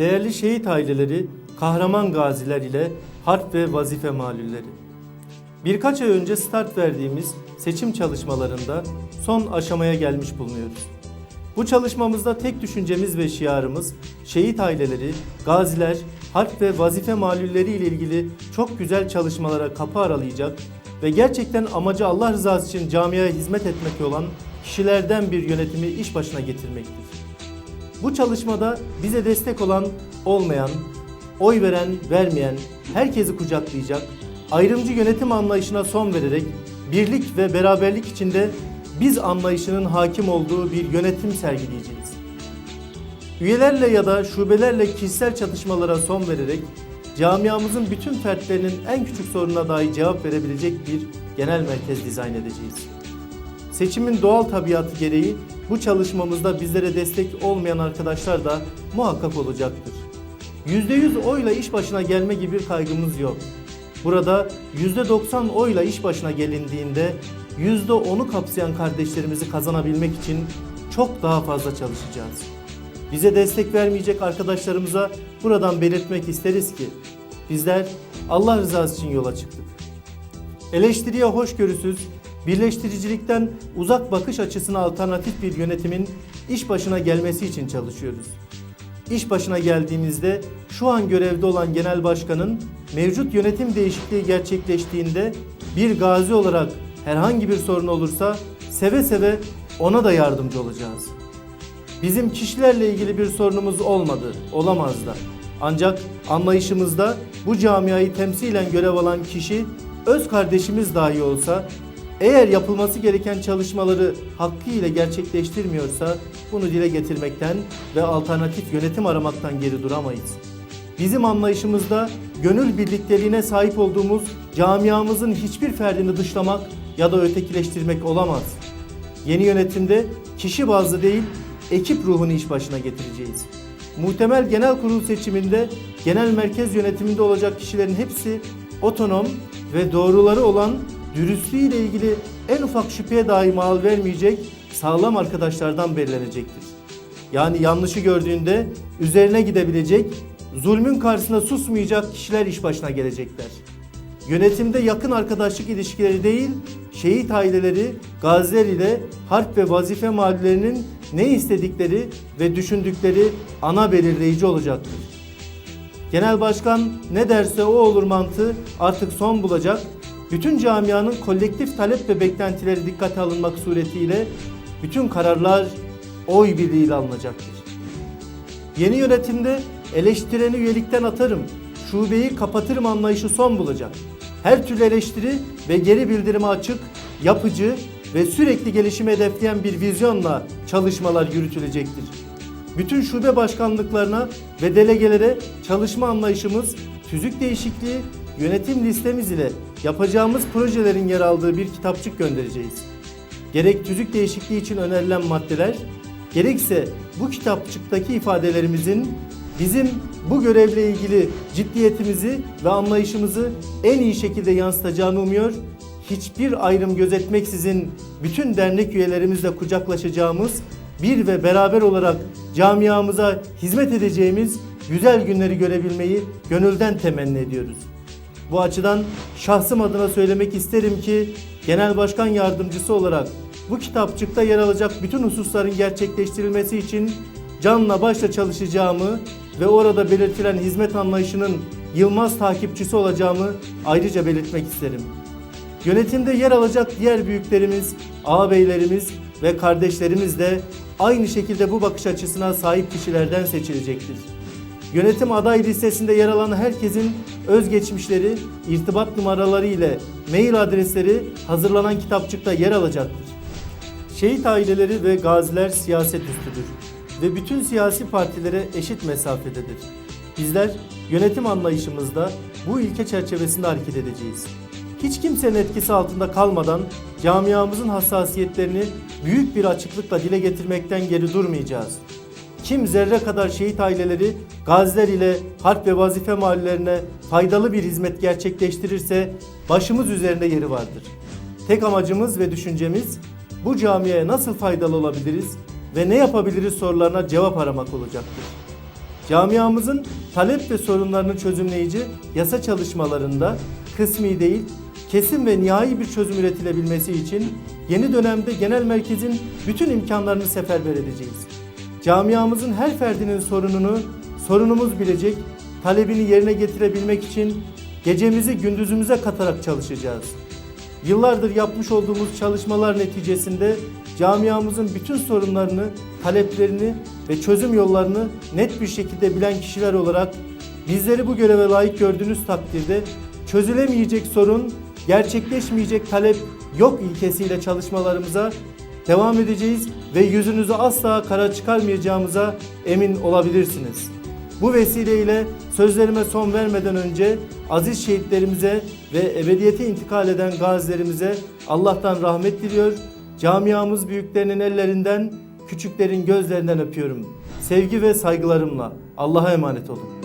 Değerli şehit aileleri, kahraman gaziler ile harp ve vazife malulleri. Birkaç ay önce start verdiğimiz seçim çalışmalarında son aşamaya gelmiş bulunuyoruz. Bu çalışmamızda tek düşüncemiz ve şiarımız şehit aileleri, gaziler, harp ve vazife malulleri ile ilgili çok güzel çalışmalara kapı aralayacak ve gerçekten amacı Allah rızası için camiaya hizmet etmek olan kişilerden bir yönetimi iş başına getirmektir. Bu çalışmada bize destek olan, olmayan, oy veren, vermeyen, herkesi kucaklayacak, ayrımcı yönetim anlayışına son vererek birlik ve beraberlik içinde biz anlayışının hakim olduğu bir yönetim sergileyeceğiz. Üyelerle ya da şubelerle kişisel çatışmalara son vererek camiamızın bütün fertlerinin en küçük sorununa dahi cevap verebilecek bir genel merkez dizayn edeceğiz. Seçimin doğal tabiatı gereği bu çalışmamızda bizlere destek olmayan arkadaşlar da muhakkak olacaktır. %100 oyla iş başına gelme gibi bir kaygımız yok. Burada %90 oyla iş başına gelindiğinde %10'u kapsayan kardeşlerimizi kazanabilmek için çok daha fazla çalışacağız. Bize destek vermeyecek arkadaşlarımıza buradan belirtmek isteriz ki bizler Allah rızası için yola çıktık. Eleştiriye hoşgörüsüz, birleştiricilikten uzak bakış açısına alternatif bir yönetimin iş başına gelmesi için çalışıyoruz. İş başına geldiğimizde şu an görevde olan genel başkanın mevcut yönetim değişikliği gerçekleştiğinde bir gazi olarak herhangi bir sorun olursa seve seve ona da yardımcı olacağız. Bizim kişilerle ilgili bir sorunumuz olmadı, olamaz da. Ancak anlayışımızda bu camiayı temsilen görev alan kişi öz kardeşimiz dahi olsa eğer yapılması gereken çalışmaları hakkıyla gerçekleştirmiyorsa bunu dile getirmekten ve alternatif yönetim aramaktan geri duramayız. Bizim anlayışımızda gönül birlikteliğine sahip olduğumuz camiamızın hiçbir ferdini dışlamak ya da ötekileştirmek olamaz. Yeni yönetimde kişi bazlı değil, ekip ruhunu iş başına getireceğiz. Muhtemel genel kurul seçiminde genel merkez yönetiminde olacak kişilerin hepsi otonom ve doğruları olan dürüstlüğüyle ilgili en ufak şüpheye dahi mal vermeyecek sağlam arkadaşlardan belirlenecektir. Yani yanlışı gördüğünde üzerine gidebilecek, zulmün karşısında susmayacak kişiler iş başına gelecekler. Yönetimde yakın arkadaşlık ilişkileri değil, şehit aileleri, gaziler ile harp ve vazife mahallelerinin ne istedikleri ve düşündükleri ana belirleyici olacaktır. Genel başkan ne derse o olur mantığı artık son bulacak. Bütün camianın kolektif talep ve beklentileri dikkate alınmak suretiyle bütün kararlar oy birliğiyle alınacaktır. Yeni yönetimde eleştireni üyelikten atarım, şubeyi kapatırım anlayışı son bulacak. Her türlü eleştiri ve geri bildirime açık, yapıcı ve sürekli gelişimi hedefleyen bir vizyonla çalışmalar yürütülecektir. Bütün şube başkanlıklarına ve delegelere çalışma anlayışımız, tüzük değişikliği, yönetim listemiz ile yapacağımız projelerin yer aldığı bir kitapçık göndereceğiz. Gerek tüzük değişikliği için önerilen maddeler, gerekse bu kitapçıktaki ifadelerimizin bizim bu görevle ilgili ciddiyetimizi ve anlayışımızı en iyi şekilde yansıtacağını umuyor. Hiçbir ayrım gözetmeksizin bütün dernek üyelerimizle kucaklaşacağımız, bir ve beraber olarak camiamıza hizmet edeceğimiz güzel günleri görebilmeyi gönülden temenni ediyoruz. Bu açıdan şahsım adına söylemek isterim ki Genel Başkan Yardımcısı olarak bu kitapçıkta yer alacak bütün hususların gerçekleştirilmesi için canla başla çalışacağımı ve orada belirtilen hizmet anlayışının yılmaz takipçisi olacağımı ayrıca belirtmek isterim. Yönetimde yer alacak diğer büyüklerimiz, ağabeylerimiz ve kardeşlerimiz de aynı şekilde bu bakış açısına sahip kişilerden seçilecektir. Yönetim aday listesinde yer alan herkesin özgeçmişleri, irtibat numaraları ile mail adresleri hazırlanan kitapçıkta yer alacaktır. Şehit aileleri ve gaziler siyaset üstüdür ve bütün siyasi partilere eşit mesafededir. Bizler yönetim anlayışımızda bu ilke çerçevesinde hareket edeceğiz. Hiç kimsenin etkisi altında kalmadan camiamızın hassasiyetlerini büyük bir açıklıkla dile getirmekten geri durmayacağız. Kim zerre kadar şehit aileleri, gaziler ile harp ve vazife mahallelerine faydalı bir hizmet gerçekleştirirse başımız üzerinde yeri vardır. Tek amacımız ve düşüncemiz bu camiye nasıl faydalı olabiliriz ve ne yapabiliriz sorularına cevap aramak olacaktır. Camiamızın talep ve sorunlarını çözümleyici yasa çalışmalarında kısmi değil, kesin ve nihai bir çözüm üretilebilmesi için yeni dönemde genel merkezin bütün imkanlarını seferber edeceğiz. Camiamızın her ferdinin sorununu sorunumuz bilecek, talebini yerine getirebilmek için gecemizi gündüzümüze katarak çalışacağız. Yıllardır yapmış olduğumuz çalışmalar neticesinde camiamızın bütün sorunlarını, taleplerini ve çözüm yollarını net bir şekilde bilen kişiler olarak bizleri bu göreve layık gördüğünüz takdirde çözülemeyecek sorun, gerçekleşmeyecek talep yok ilkesiyle çalışmalarımıza devam edeceğiz ve yüzünüzü asla kara çıkarmayacağımıza emin olabilirsiniz. Bu vesileyle sözlerime son vermeden önce aziz şehitlerimize ve ebediyete intikal eden gazilerimize Allah'tan rahmet diliyor. Camiamız büyüklerinin ellerinden, küçüklerin gözlerinden öpüyorum. Sevgi ve saygılarımla Allah'a emanet olun.